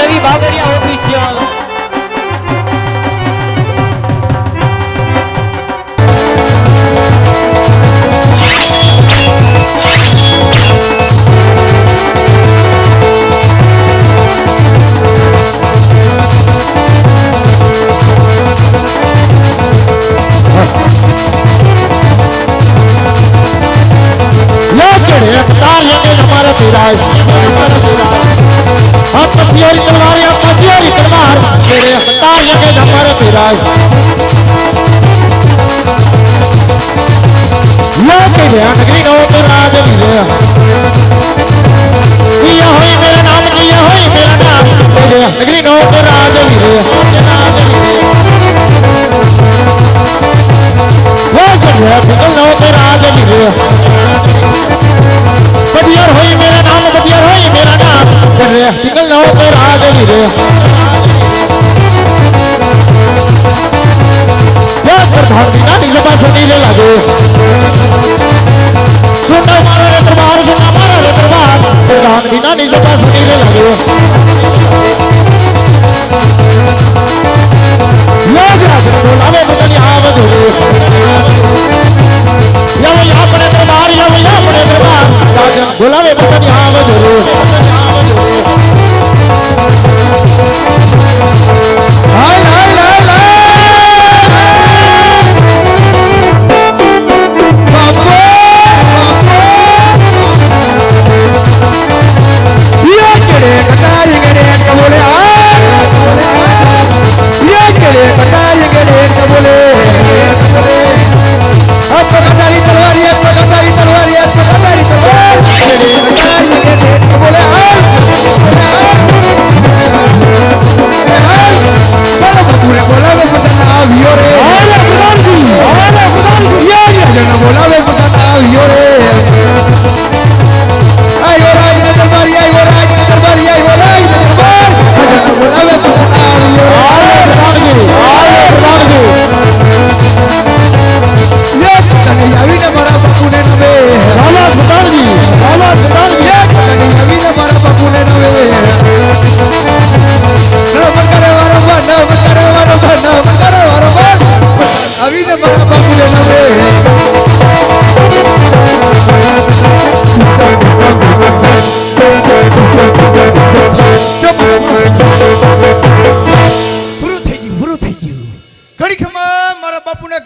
રવિ બાબરિયા રાજા બોલાવે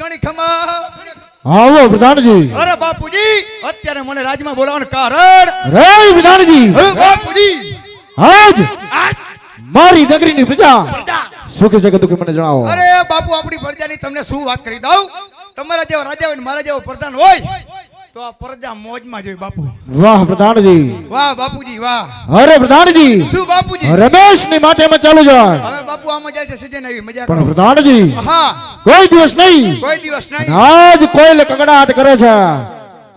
ઘણી ખમા આવો પ્રધાનજી. અરે બાપુજી અત્યારે મને રાજમાં બોલાવવાનું કારણ. રે પ્રધાનજી. બાપુજી. આજ મારી નગરીની પ્રજા. સુખી શકે દુઃખી મને જણાવો. અરે બાપુ આપણી પ્રજાની તમને શું વાત કરી દઉં? તમારા જેવા રાજા હોય મારા જેવો પ્રધાન હોય. તો આ પ્રજા મોજમાં જોઈ બાપુ. વાહ પ્રધાનજી. વાહ બાપુજી વાહ. અરે પ્રધાનજી. શું બાપુજી? રમેશની માટે અમે ચાલુ જાય. હવે બાપુ આમાં જાય છે સજન આવી મજા પણ પ્રધાનજી હા. કોઈ દિવસ નહીં. કોઈ દિવસ નહીં. આજ કોયલ કગડાટ કરે છે.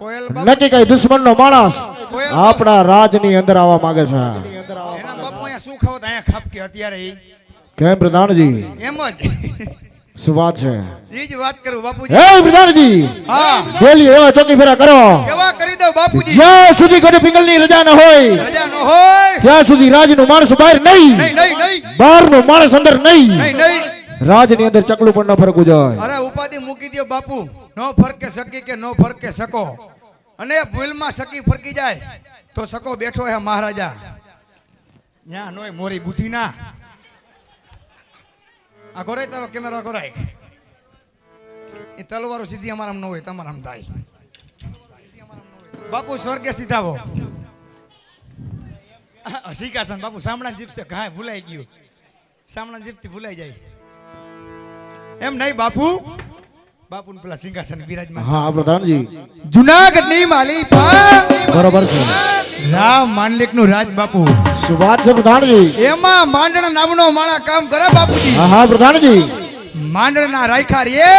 કોયલ નક્કી કઈ દુશ્મન નો માણસ આપણા રાજની અંદર આવવા માંગે છે. બાપુ અહીંયા શું ખાવત અહીંયા ખાપકી અત્યારે કેમ પ્રધાનજી? એમ જ. શું વાત છે? ઈ જ વાત કરું બાપુજી. હે પ્રધાનજી! હા. બોલી એવા ચોકી ફેરા કરો. કેવા કરી દઉં બાપુજી? જ્યાં સુધી ગઢ પિંગલ રજા ન હોય રજા ન હોય. ત્યાં સુધી રાજ માણસ બહાર નહીં. નહીં નહીં નહીં. માણસ અંદર નહીં. નહીં નહીં. રાજ અંદર ચકલું પણ ન ફરકું જાય. અરે ઉપાધિ મૂકી દો બાપુ. નો ફરકે શકી કે નો ફરકે શકો. અને ભૂલમાં સકી ફરકી જાય તો સકો બેઠો હે મહારાજા. ન્યા નોય મોરી બુદ્ધિ ના આ ગોરાય તારો કેમેરો ગોરાય એ તલવારો સીધી અમારામ ન હોય તમારા થાય બાપુ સ્વર્ગે સીધાવો સિંહાસન બાપુ સામણા જીપ છે કાંઈ ભૂલાઈ ગયું સામણા જીપથી ભૂલાઈ જાય એમ નહીં બાપુ બાપુ પેલા સિંહાસન બિરાજમાન હા પ્રધાનજી જુનાગઢની માલી બરોબર છે રામ માંડલિકનું રાજ બાપુ શું વાત છે પ્રધાનજી. એમાં માંડણ નામનો માણા કામ કરે બાપુજી. હા હા પ્રધાનજી. માંડણના રાયખા રે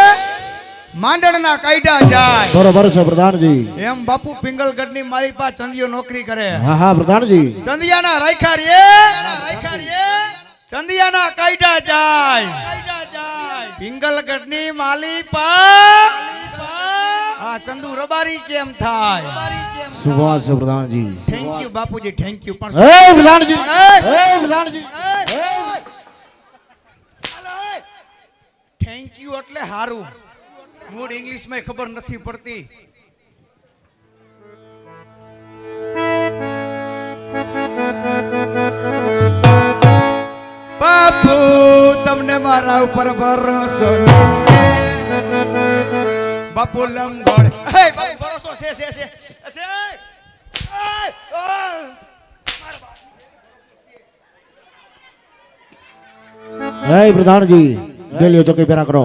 માંડણના કાયદા જાય. બરોબર છે પ્રધાનજી. એમ બાપુ પિંગલગઢની મારી પાસે ચંદિયો નોકરી કરે. હા હા પ્રધાનજી. ચંદિયાના રાયખા રે રાયખા રે ચંદિયાના કાયદા જાય. પિંગલગઢની માલી પા આ ચંદુ રબારી કેમ થાય શું વાત છે પ્રધાનજી થેન્ક યુ બાપુજી થેન્ક યુ પણ હે પ્રધાનજી હે પ્રધાનજી થેન્ક યુ એટલે હારું. મૂળ ઇંગ્લિશમાં ખબર નથી પડતી. બાપુ તમને મારા ઉપર ભરોસો નથી. બાપુ લંગોડ હે બાપુ ભરોસો છે છે છે. છે હે? પ્રધાનજી. દેલ્યો ચોકી પેરા કરો.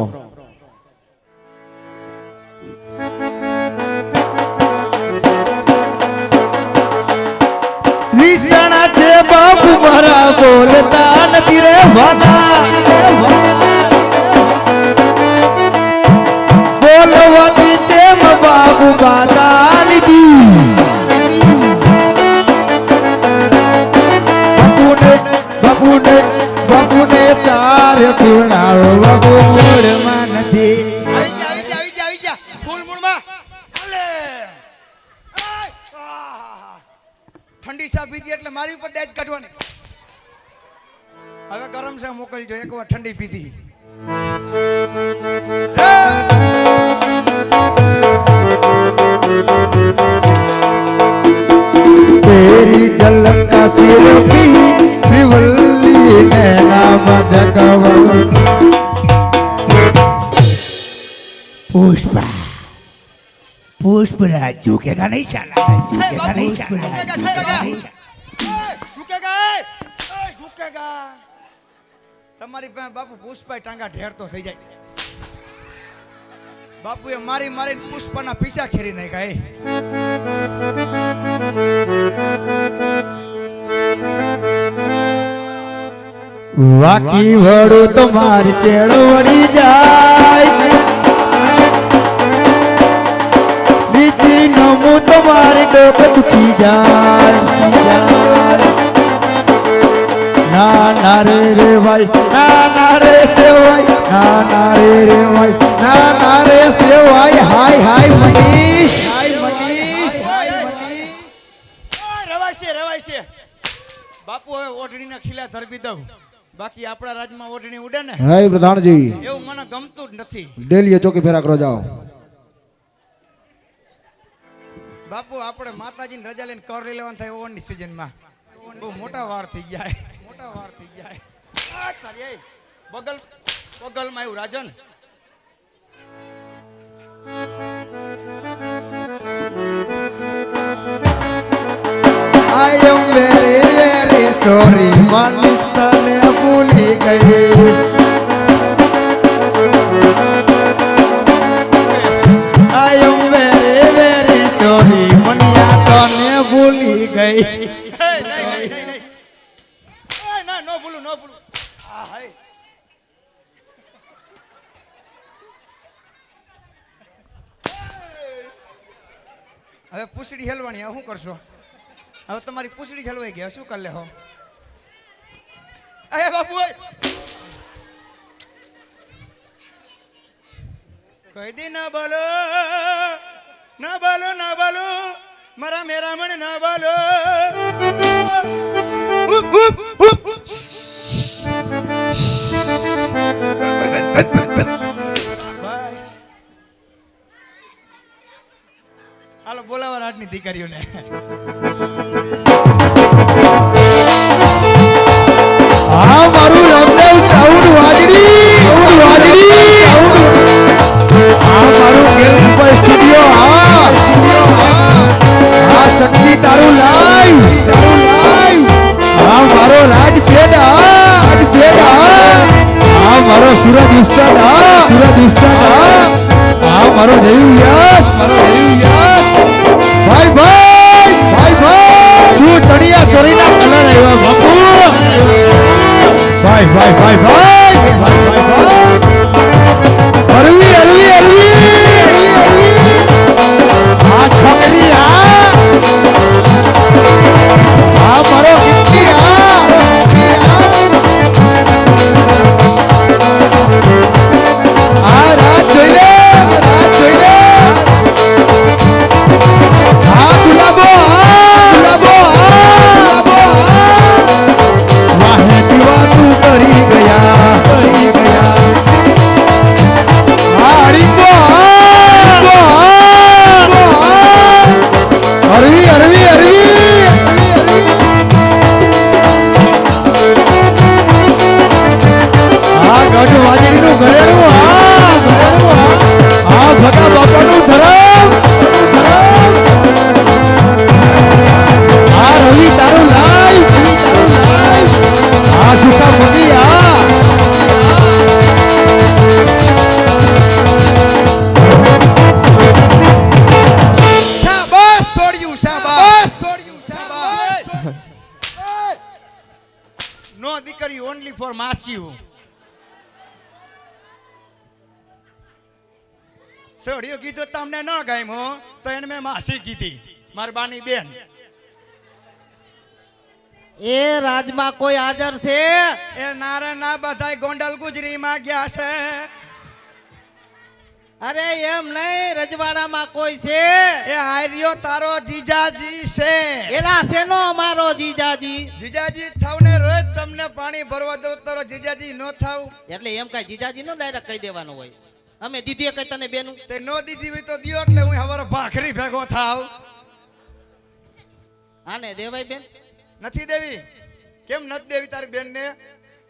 નિશાણા છે બાપુ મારા બોલતા નથી રે વાલા બોલવાની તેમ બાપુ બાધા બાપુને બાપુને બાપુને તારે બાપુ મૂળમાં. ઠંડી ચા પીધી એટલે મારી ઉપર દેજ કાઢવાની. હવે ગરમ ચા મોકલજો એકવાર ઠંડી પીધી. झुकेगा नहीं साला झुकेगा नहीं साला झुकेगा नहीं साला ઝુકેગા એ! એ, ઝુકેગા તમારી પાસે બાપુ પુષ્પાય ટાંગા ઢેરતો થઈ જાય બાપુએ મારી મારીને પુષ્પાના પીછા ખેરી નાખ્યા એ વાકી વડું તો મારી તેડ વળી જાય બીજી નમું તો મારી ડોક દુખી જાય. ના ના રે રે ભાઈ. ના ના રે સેવાય ના ના રે રે ભાઈ. ના ના રે સેવાય હાય હાય મનીષ. હાય મનીષ. હાય મનીષ રવાય છે રવાય છે બાપુ હવે ઓઢણીના ખીલા ધરબી દઉં. બાકી આપણા રાજમાં ઓઢણી ઉડે ને? હે પ્રધાનજી. એવું મને ગમતું જ નથી. ડેલીએ ચોકી ફેરા કરો જાઓ. બાપુ આપણે માતાજીની રજા લઈને કર લઈ લેવાનું થાય ઓવરની સિઝનમાં બહુ મોટા વાર થઈ જાય. મોટા વાર થઈ એ, બગલ બગલમાં આવ્યું રાજન. I am ભૂલી ગઈ તને ભૂલી ગઈ. આ હાય હવે પૂછડી હેલવાની, હવે શું કરશો? હવે તમારી પૂછડી હેલવાઈ ગયા શું કરી લેહો અરે બાપુ! કહી દે ના બોલો ના બોલો ના બોલો. મારા મેરામણ ના બોલો. હાલો બોલાવા રાજની દીકરીઓને મારું સળિયો કીધું તમને ન ગામ્યો તો એને મેં માસી કીધી મારી બાની બેન. એ રાજમાં કોઈ હાજર છે? એ નારે ના બધા ગોંડલ ગુજરીમાં ગયા છે. અરે એમ નહીં રજવાડામાં કોઈ છે? એ હાર્યો તારો જીજાજી છે. એલા શેનો અમારો જીજાજી? જીજાજી થાવને રોજ તમને પાણી ભરવા દઉં તારો જીજાજી ન થાવ. એટલે એમ કઈ જીજાજી નો ડાયરેક્ટ કહી દેવાનું હોય. અમે દીધી કઈ તને બેનું? તે નો દીધી હોય તો દિયો એટલે હું હવારે ભાખરી ભેગો થાવ. આને દેવાય બેન? નથી દેવી? કેમ નથી દેવી તારી બેન ને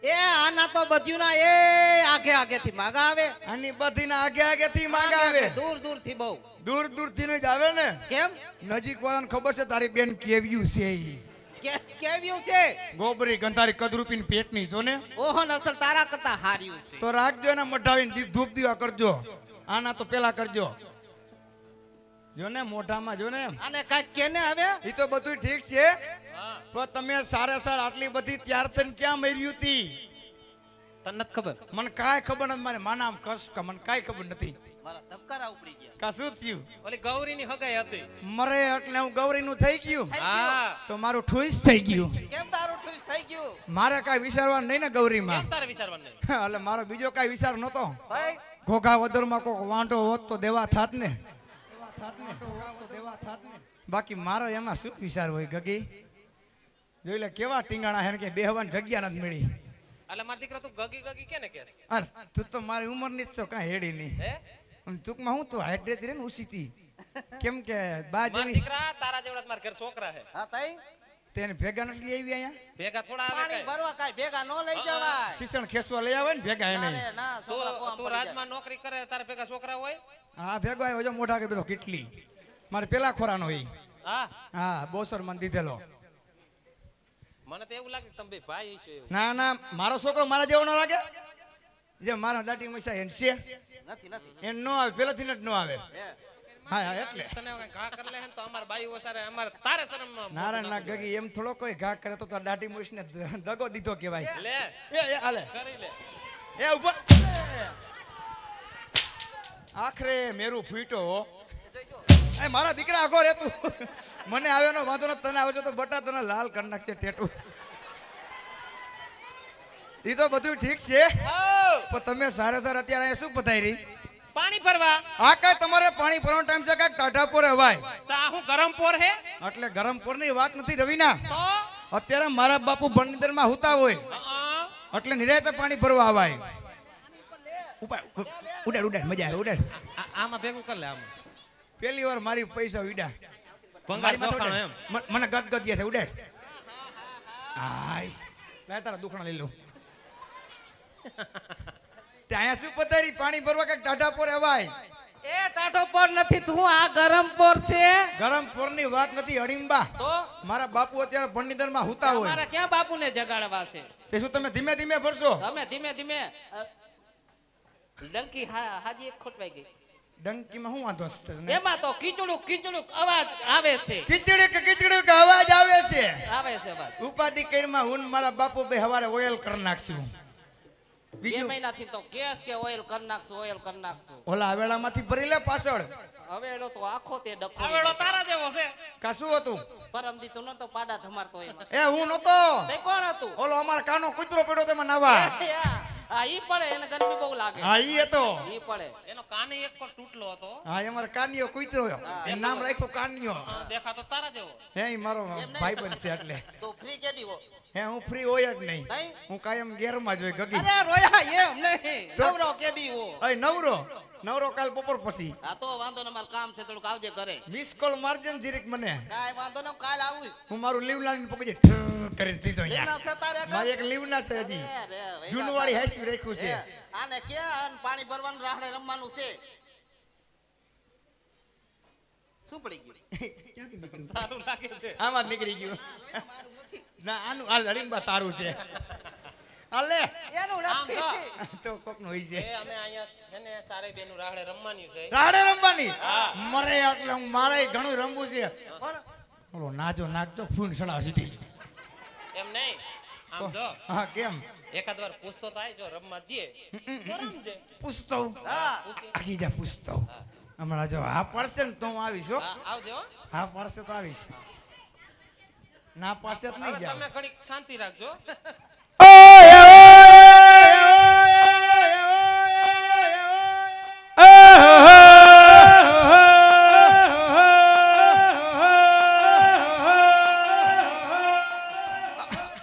એ આના તો બધ્યું ના એ આગે આગે થી માગા આવે. આની બધી ના આગે આગે થી માગા આવે. દૂર દૂરથી બહુ. દૂર દૂરથી જ આવે ને? કેમ? નજીક વાળાને ખબર છે તારી બેન કેવ્યું છે કે- કેવ્યું છે? ગોબરી ગંધારી કદરૂપી પેટની છો ને? ઓહો નસલ તારા કરતા હાર્યું છે. તો રાખજો ને મઢાવીને દીપ ધૂપ દીવા કરજો. આના તો પેલા કરજો. જો ને મોઢામાં જો ને. આને કાંઈક કેને હવે? એ તો બધું ઠીક છે. પણ તમે સારે સાર આટલી બધી ત્યાર થઈને ક્યાં મર્યું તી તને ખબર? મને કાંઈ ખબર નથી મારે માનામ કશ કે મને કાંઈ ખબર નથી. મારા ધબકારા ઉપડી ગયા. કા શું થયું? ઓલી ગૌરીની હગાઈ હતી. મરે એટલે હું ગૌરીનું થઈ ગયું. હા. તો મારું ઠુઈસ થઈ ગયું. કેમ તારું ઠૂસ થઈ ગયું? મારે કાંઈ વિચારવાનું નહીં ને ગૌરીમાં. કેમ તારે વિચારવાનું નહીં? એટલે મારો બીજો કાંઈ વિચાર નતો ભાઈ? ઘોઘા વદરમાં કોક વાંઢો હોત તો દેવા થાત ને. બાકી મારો એમાં શું વિચાર હોય ગગી? જોઈ લે કેવા ટીંગાણા હે ને કે બેહવાની જગ્યા નથી મળી. એટલે મારા દીકરા તું ગગી ગગી કેને કહેશ? અરે તું તો મારી ઉંમરની જ છો કાંઈ હેડી નહીં. હે? ટૂંકમાં હું તો હાઈટ રહેતી રે ને ઉસીતી કેમ કે બા જેવી દીકરા તારા જેવડા મારા ઘર છોકરા હે હા તઈ? તેને ભેગા નથી આવી અહીંયા? ભેગા થોડા આવે પાણી ભરવા કાઈ ભેગા નો લઈ જવાય. શિક્ષણ ખેસવા લઈ આવે ને ભેગા એને. અરે ના છોકરા તું રાજમાં નોકરી કરે તારા ભેગા છોકરા હોય? હા ભેગો આવ્યો જો મોઢા કે બધો કેટલી? મારે પેલા ખોરાનો હોય હા? હા બોસર મન દીધેલો. મને તો એવું લાગે તમે ભાઈ છે ના ના મારો છોકરો મારા જેવો ન લાગે. જે મારા દાટી મસા એન છે? નથી નથી એન નો આવે પેલાથી જ નો આવે. હા. હા એટલે. તને ઘા કરી લે તો અમાર બાઈ ઓસારે અમારે તારે શરમ નારાયણ ના ગગી એમ થોડો કોઈ ઘા કરે તો તાર દાઢી મૂછ ને દગો દીધો કેવાય લે. એ એ હાલે. કરી લે. એ ઊભા. આખરે મેરું ફૂટ્યો. એ મારા દીકરા આગો રે તું. મને આવ્યો નો વાંધો નથી તને આવે છે તો બટા તને લાલ કરી નાખશે ટેટુ. એ તો બધું ઠીક છે. પણ તમે સારા સારા અત્યારે અહીંયા શું પતાઈ રહી? પાણી ભરવા. આ કઈ તમારે પાણી ભરવાનો ટાઈમ છે કઈ ટાઢા પોરે હવાય તો આ હું ગરમ પોર હે? એટલે ગરમ પોરની વાત નથી રવિના. અત્યારે મારા બાપુ બંદરમાં હુતા હોય. એટલે નિરાયતે પાણી ભરવા ઉપાડ ઉડાડ ઉડાડ મજા આવે ઉડાડ. આમાં ભેગું કર લે આમ. પેલી વાર મારી પૈસા ઉડા ચોખાણો એમ. મને ગદ ગદ ગયા છે ઉડાડ. આય લે તારા દુખણા લઈ લઉં તે અહીંયા શું પધારી? પાણી ભરવા કે ટાઢા પોરે હવાય એ પર નથી તું આ ગરમ પર છે. ગરમ પોરની વાત નથી હડીમ્બા તો? મારા બાપુ અત્યારે ભંડીદરમાં હુતા હોય. મારા ક્યાં બાપુને જગાડવા છે? તે શું તમે ધીમે ધીમે ભરશો? તમે ધીમે ધીમે ડંકી હાજી એક ખોટવાઈ ગઈ. ડંકીમાં શું વાંધો છે એમાં તો કીચડું કીચડું અવાજ આવે છે. ખીચડી કે અવાજ આવે છે? આવે છે અવાજ ઉપાધિ કરીમાં હું મારા બાપુ બે હવારે ઓઇલ કરી નાખશું. બે મહિનાથી તો કેસ કે ઓઇલ કરી નાખશું ઓઇલ કરી નાખશું. ઓલા આવેડામાંથી ભરી લે પાછળ. આવેડો તો આખો તે ડખો. આવેડો તારા જેવો છે. કા શું હતું? પરમ દી તો નતો પાડા ધમારતો એમાં. એ હું નતો. તે કોણ હતું? ઓલો અમાર કાનો કૂતરો પડ્યો તેમાં નાવા. હા ઈ પડે એને ગરમી બહુ લાગે. હા ઈ હતો ઈ પડે. એનો કાને એક પર તૂટલો હતો. હા એ અમારો કાનિયો કૂતરો એનું નામ રાખ્યું કાનિયો. દેખાતો તારા જેવો. હે ઈ મારો ભાઈબંધ છે એટલે. તો ફ્રી કે દીવો હે હું ફ્રી હોય જ નહીં. નહીં? હું કાયમ ગેરમાં જ હોય ગગી. અરે રોયા એમ નહીં. નવરો નવરો. નવરો કાલ બપોર પછી. તો વાંધો ને મારું કામ છે થોડુંક આવજે ઘરે. મિસ કોલ મારજે ને જીરીક મને. કાંઈ વાંધો ને કાલ આવું. હું મારું લીવ લાવીને પકડી ઠ કરીને સીધો એમના અહીંયા સતારે કર. મારી એક લીવ ના છે હજી. અરે, ભાઈ, જૂનવાળી રાખ્યું છે. આને ક્યાં પાણી ભરવાનું રાહડે રમવાનું છે? શું પડી ગયું? તારું લાગે છે? આમાં નીકળી ગયું. ના આનું આ લડીમાં તારું છે. અલે એનું નથી. તો કોક હોય એ અમે અહીંયા છે ને સારે બેનું રાહડે રમવાની છે. રાડે રમવાની? મરે એટલે મારે ઘણું રમવું છે. પણ ઓલો નાજો નાખજો ફૂન સડા સીધી એમ નહીં? આમ જો. હા કેમ? એકાદ વાર પૂછતો થાય જો રમવા દે. રમજે પૂછતો. આખી જા પૂછતો હમણાં જો હા પડશે ને તો હું આવીશ હો. આવજો હા. પડશે તો આવીશ. ના પડશે તો નહીં જાવ તમે ઘણી શાંતિ રાખજો.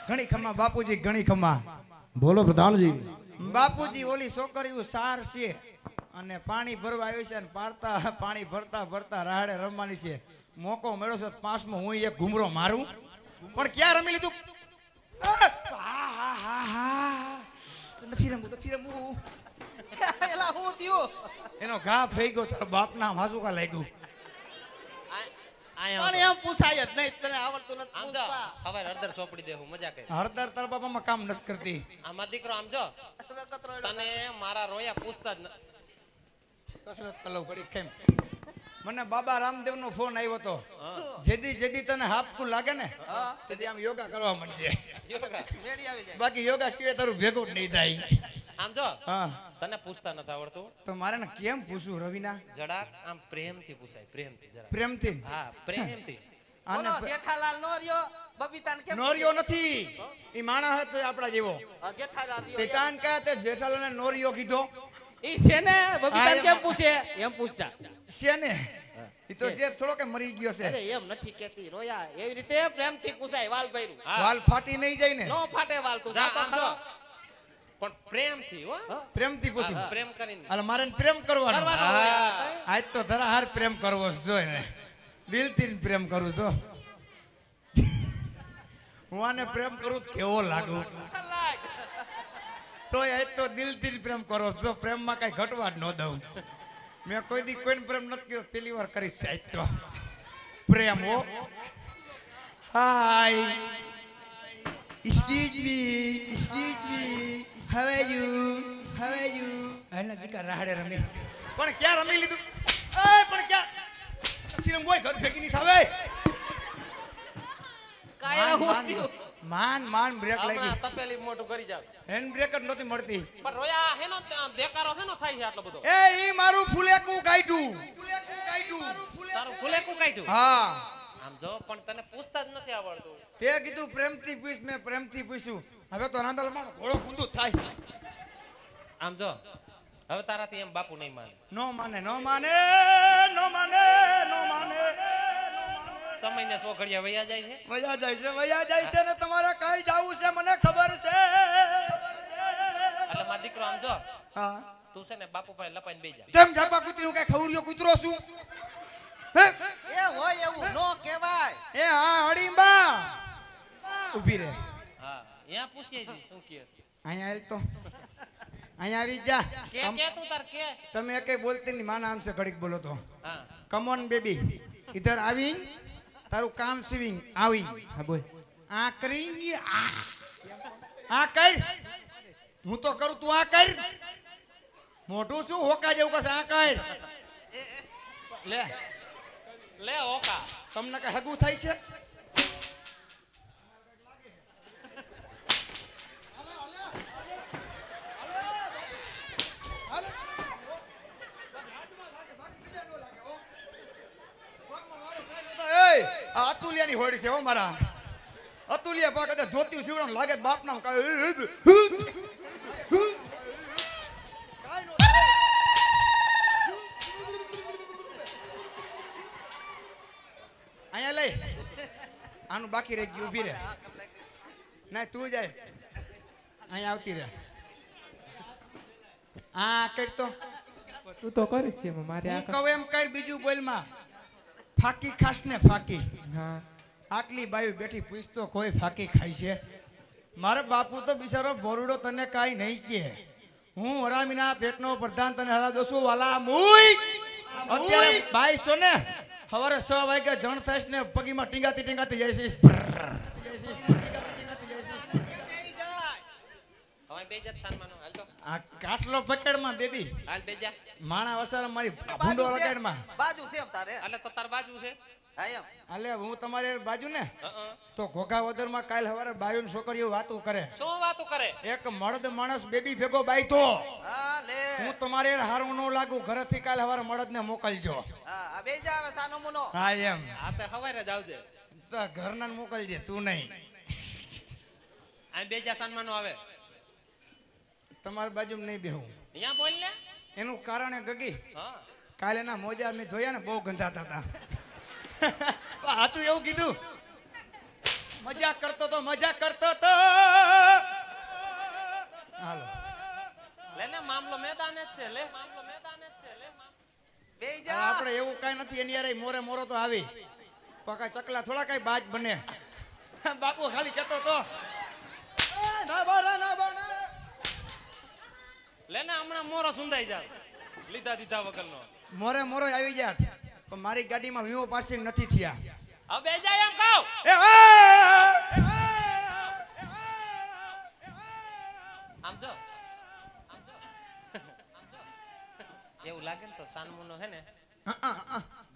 ઘણી ખમા બાપુજી ઘણી ખમા બોલો પ્રધાનજી. બાપુજી ઓલી છોકરીઓ સાર છે અને પાણી ભરવા આવી છે અને પારતા પાણી ભરતા ભરતા રાહડે રમવાની છે. મોકો મેળો છે તો પાંચમો હું એક ઘુમરો મારું. પણ ક્યાં રમી લીધું? હા, હા, હા, હા. નથી રમવું નથી રમવું. થયું? એનો ઘા ફઈ ગયો બાપ બાપના માસુકા લાગ્યું. પણ એમ પૂછાય જ નહીં તને આવડતું નથી પૂછતા. હવે હળદર સોપડી દેવું મજા કરી. હળદર તારા બાપામાં કામ નથી કરતી. આમાં દીકરો આમ જો તને મારા રોયા પૂછતા જ કસરત કલવ કરી કેમ? મને બાબા રામદેવ નો ફોન આવ્યો હતો જેદી જેદી તને હાપકું લાગે ને તેથી આમ યોગા કરવા માંડજે. બાકી યોગા સિવાય તારું ભેગું જ નહીં થાય. આમ જો તને પૂછતા નથી આવડતું? તો મારે ને કેમ પૂછું રવિના? જડાક આમ પ્રેમથી પૂછાય પ્રેમથી જરાક. પ્રેમથી હા પ્રેમથી. આને જેઠાલાલ નો રહ્યો બબીતાન કેમ નોરિયો નથી. ઈ માણસ હતો આપડા જેવો. જેઠાલાલ તે. કાન કહે તે જેઠાલાલને નોરિયો કીધો. ઈ છે ને બબીતાન કેમ એમ. પૂછે? એમ પૂછતા છે ને ઈ તો છે. છે થોડો કે મરી ગયો અરે એમ નથી કેતી રોયા. એવી રીતે પ્રેમથી પૂછાય વાલ ભર્યું. વાલ ફાટી નહીં જાય ને? નો ફાટે વાલ તું જા તો ખરો. પણ પ્રેમથી હો. પ્રેમથી પૂછું. પ્રેમ કરીને. અને મારે પ્રેમ કરવાનો. આજ તો ધરા હાર પ્રેમ કરવો છે જો એને દિલથી પ્રેમ કરું છો હું. આને પ્રેમ કરું કેવો લાગુ? તો આજ તો દિલથી પ્રેમ કરો છો પ્રેમમાં કઈ ઘટવા જ ન દઉં. મેં કોઈ દી કોઈને પ્રેમ નથી કર્યો પેલી વાર કરીશ આજ તો. પ્રેમ હો. હાય. Excuse me, excuse me, how are હવે how are you? આના દીકરા રાહડે રમી. પણ ક્યાં રમી લીધું? એ પણ ક્યાં? નથી રમવું, ઘર ભેગી નહીં થાવે. કાંઈ માન, માન, માન બ્રેક લાગી. તપેલી મોટું કરી જાવ હેન્ડ બ્રેક જ નહોતી મળતી. પણ રોયા હેનો ત્યાં દેકારો હેનો થાય છે આટલો બધો? એ ઈ મારું ફૂલેકું કાઢ્યું ફૂલેકું કાઢ્યું તારું ફૂલેકું કાઢ્યું હા. આમ જો પણ તને પૂછતા જ નથી આવડતું. તે કીધું પ્રેમથી પૂછ મેં પ્રેમથી પૂછ્યું. હવે તો રાંદલમાં ઘોડો કૂંદું થાય. આમ જો હવે તારાથી એમ બાપુ નહીં માને. નો માને નો માને નો માને નો માને. સમયને સો ઘડિયા વયા જાય છે? વયા જાય છે વયા જાય છે ને તમારે કઈ જાવું છે મને ખબર છે. એટલે મારો દીકરો આમ જો હા. તું છે ને બાપુ પાસે લપાઈને બેસી જાય કેમ ઝાપા કૂતરી કઈ ખવરિયો કૂતરો છું? હે? એ હોય એવું નો કહેવાય. એ હા હડીંબા ઊભી રહે. હા અહીંયા પૂછીએ જી શું કહે? અહીંયા આલ તો. અહીંયા આવી જા. કે કે તું તાર કે? તમે એકે બોલતી નહીં માના આમ છે ઘડીક બોલો તો. હા. કમોન બેબી ઇધર આવી તારું કામ સિવિંગ આવી હા બોલ. આ કરી આ. આ કર. હું તો કરું તું આ કર. મોટું શું હોકા જેવું કશે આ કર. લે. લે ઓકા. તમને કઈ હગું થાય છે? એય, આ અતુલિયાની હોડી છે હો મારા. અતુલિયા પાક જોતી સીવડો લાગે બાપ નામ અહીંયા લઈ આનું બાકી રહી ગયું ઊભી રહે. ના તું જાય. અહીંયા આવતી રહે. હા કર તો તું તો કરીશ છે મારે આ હું કહું એમ કર બીજું બોલમાં. ફાકી ખાસ ને ફાકી. હા. આટલી બાયુ બેઠી પૂછતો કોઈ ફાકી ખાય છે? મારે બાપુ તો બિચારો બોરુડો તને કાંઈ નહીં કે હું હરામીના પેટનો પ્રધાન તને હરા દોસુ વાલા મુઈ! અત્યારે બાઈસો ને સવારે છ વાગે જણ થઈશ ને પગીમાં ટીંગાતી ટીંગાતી જાય છે આ કાટલો પકડમાં બેબી. હાલ બે જા માણા વસારા મારી ભૂંડો બાજુ છે. તારે. એટલે તો તાર બાજુ છે. હા એમ અલે હું તમારી બાજુ ને? હં. તો ઘોઘાવદરમાં કાલ સવારે બાયું છોકરીઓ વાતું કરે. શું વાતો કરે? એક મળદ માણસ બેબી ભેગો બાઈતો હું તમારે હારું ન લાગુ ઘરેથી કાલ હવારે મળદ ને મોકલજો. હા બે જા સાનો મુનો. હા એમ. આ તો હવારે જ આવજે. તો ઘરના મોકલજે તું નહીં. આ બે જા સન્માનો આવે તમારી બાજુ નહીં બેહું. અહીંયા બોલ ને. એનું કારણ એ ગગી. હા. કાલે એના મોજા મેં જોયા ને બહુ ગંધાતા હતા. હતું એવું કીધું. મજા કરતો તો મજા કરતો તો. હાલો. લે ને મામલો મેદાને છે લે. મામલો મેદાને છે લે જા. આપણે એવું કઈ નથી એની યારે મોરે મોરો તો આવી. પકા ચકલા થોડા કાઈ બાજ બને. બાપુ ખાલી કહેતો તો. ના બને, ના બને. લેને હમણાં મોરો સુંદાઈ જાય. લીધા દીધા વગરનો. મોરે મોરો આવી જાત પણ મારી ગાડીમાં વીમો પાસિંગ નથી થયા હવે જાય એમ કહો એ, એ, આમ તો આમ જો એવું લાગે ને તો સાનમુનો હે ને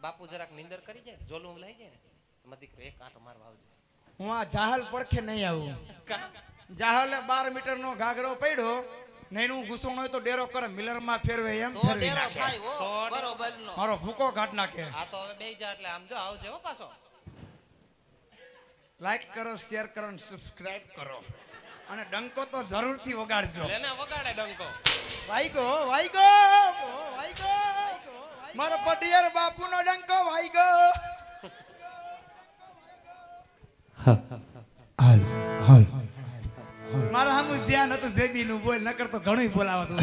બાપુ જરાક નિંદર કરી જાય જોલું લઈ જાય ને દીકરો એક આંટો મારવા આવજે હું આ જાહલ પડખે નહીં આવું? જાહલે બાર મીટર નો ઘાઘરો પડ્યો ને હું ઘૂસણ હોય તો ડેરો કરે મિલરમાં ફેરવે એમ ફેરવી ડેરો નાખે. હો. બરોબર મારો ભૂકો ઘાટ નાખે. આ તો હવે બે જા એટલે આમ જો આવજે હો પાછો. લાઈક કરો શેર કરો અને સબસ્ક્રાઇબ કરો. અને ડંકો તો જરૂરથી વગાડજો. લે ને વગાડે ડંકો. વાઈગો વાઈગો વાઈગો મારો પટિયાર બાપુનો ડંકો વાઈગો. હાલ જ્યાં નતું જેબી નું બોલ નકર તો ઘણું બોલાવતું